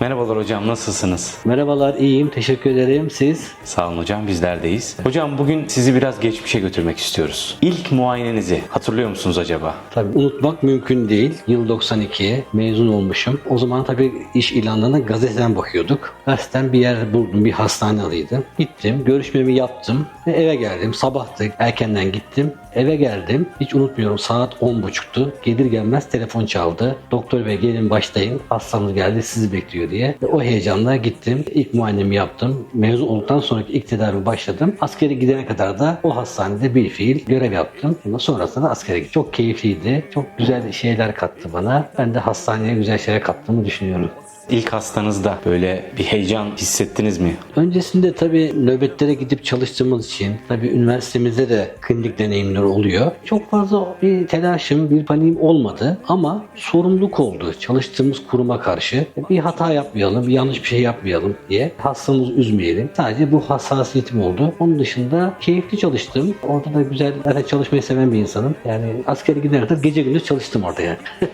Merhabalar hocam nasılsınız? Merhabalar, iyiyim. Teşekkür ederim. Siz? Sağ olun hocam bizlerdeyiz. Hocam bugün sizi biraz geçmişe götürmek istiyoruz. İlk muayenenizi hatırlıyor musunuz acaba? Tabii unutmak mümkün değil. Yıl 92, mezun olmuşum. O zaman tabii iş ilanlarına gazeteden bakıyorduk. Gazeteden bir yer buldum, bir hastane arıyordum. Gittim, görüşmemi yaptım ve eve geldim. Sabahtı, erkenden gittim. Eve geldim. Hiç unutmuyorum saat 10.30'tu. Gelir gelmez telefon çaldı. Doktor bey gelin başlayın. Hastamız geldi sizi bekliyor diye. Ve o heyecanla gittim. İlk muayenemi yaptım. Mezun olduktan sonraki ilk tedavi başladım. Askere gidene kadar da o hastanede bir fiil görev yaptım. Ondan sonrasında da askere gittim. Çok keyifliydi. Çok güzel şeyler kattı bana. Ben de hastaneye güzel şeyler kattığımı düşünüyorum. İlk hastanızda böyle bir heyecan hissettiniz mi? Öncesinde tabii nöbetlere gidip çalıştığımız için tabii üniversitemizde de klinik deneyimler oluyor. Çok fazla bir telaşım, bir paniğim olmadı ama sorumluluk oldu çalıştığımız kuruma karşı. Bir hata yapmayalım, bir yanlış bir şey yapmayalım diye hastamızı üzmeyelim. Sadece bu hassasiyetim oldu. Onun dışında keyifli çalıştım. Orada da güzel, zaten çalışmayı seven bir insanım. Yani askere kadar gece gündüz çalıştım orada yani.